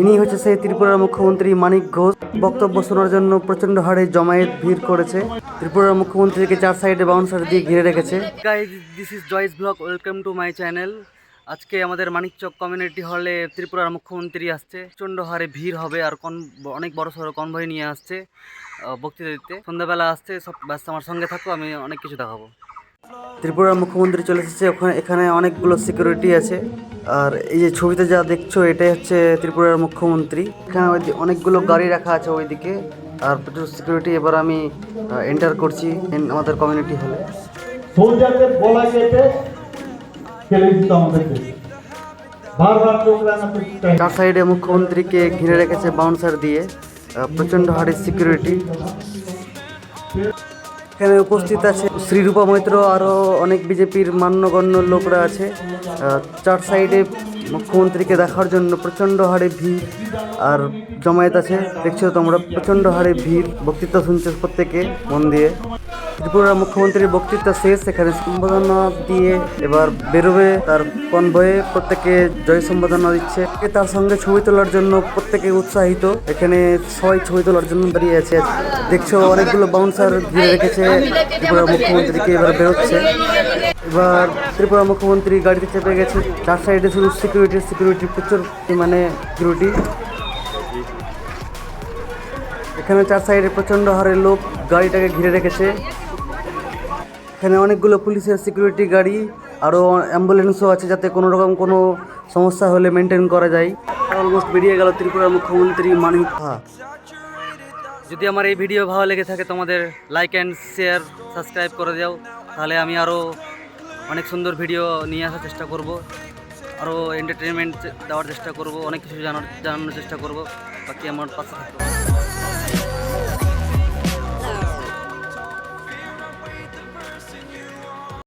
ইনি হচ্ছে সেই ত্রিপুরার মুখ্যমন্ত্রী মানিক ঘোষ। বক্তব্য শোনার জন্য প্রচণ্ড হারে জমায়েত ভিড় করেছে। ত্রিপুরার মুখ্যমন্ত্রীকে চার সাইডে বাউন্সার দিয়ে ঘিরে রেখেছে। This is Joy's blog welcome to my channel আজকে আমাদের মানিকচক কমিউনিটি হলে ত্রিপুরার মুখ্যমন্ত্রী আসছে। প্রচণ্ড হারে ভিড় হবে আর কন অনেক বড় সড়ো কনভয় নিয়ে আসছে বক্তৃতা দিতে। সন্ধ্যাবেলা আসছে, সব ব্যস্ত, আমার সঙ্গে থাকো, আমি অনেক কিছু দেখাবো। ত্রিপুরার মুখ্যমন্ত্রী চলে এসেছে। ওখানে এখানে অনেকগুলো সিকিউরিটি আছে। আর এই যে ছবিতে যা দেখছ এটাই হচ্ছে ত্রিপুরার মুখ্যমন্ত্রী। এখানে অনেকগুলো গাড়ি রাখা আছে ওইদিকে। আর প্রচুর সিকিউরিটি এবার আমি এন্টার করছি আমাদের কমিউনিটি হলে সোলজারদের দিত আমাদেরকে চার সাইডে মুখ্যমন্ত্রীকে ঘিরে রেখেছে বাউন্সার দিয়ে প্রচণ্ড হারে সিকিউরিটি এখানে উপস্থিত আছে শ্রীরূপা মৈত্র আরও অনেক বিজেপির মান্যগণ্য লোকরা আছে। চার সাইডে মুখ্যমন্ত্রীকে দেখার জন্য প্রচণ্ড হারে ভিড় আর জমায়েত আছে। দেখছ তোমরা, প্রচণ্ড হারে ভিড়। বক্তৃতা শুনছো প্রত্যেকে মন দিয়ে। ত্রিপুরার মুখ্যমন্ত্রীর বক্তৃতা শেষ, এখানে সম্বোধনা দিয়ে এবার বেরোবে তার কনভয়ে। প্রত্যেকে জয় সম্বোধনা দিচ্ছে। তার সঙ্গে ছবি তোলার জন্য প্রত্যেকে উৎসাহিত? এখানে সবাই ছবি তোলার জন্য দাঁড়িয়ে আছে। দেখছ, অনেকগুলো বাউন্সার ঘিরে রেখেছে ত্রিপুরার মুখ্যমন্ত্রীকে, এবার বেরোচ্ছে। এবার ত্রিপুরা মুখ্যমন্ত্রী গাড়িতে চেপে গেছে। চার সাইডে শুধু সিকিউরিটি সিকিউরিটি প্রচুর মানে সিকিউরিটি এখানে চার সাইডে প্রচণ্ড হারে লোক গাড়িটাকে ঘিরে রেখেছে। এখানে অনেকগুলো পুলিশের সিকিউরিটি গাড়ি আরও অ্যাম্বুলেন্সও আছে যাতে কোনো রকম কোনো সমস্যা হলে মেনটেন করা যায়। অলমোস্ট বেরিয়ে গেল ত্রিপুরার মুখ্যমন্ত্রী মানিক হা যদি আমার এই ভিডিও ভালো লেগে থাকে তোমাদের লাইক অ্যান্ড শেয়ার সাবস্ক্রাইব করে দাও। তাহলে আমি আরও অনেক সুন্দর ভিডিও নিয়ে আসার চেষ্টা করব। আরও এন্টারটেনমেন্ট দেওয়ার চেষ্টা করব অনেক কিছু জানার জানানোর চেষ্টা করব। বাকি আমার পাশে থাকবে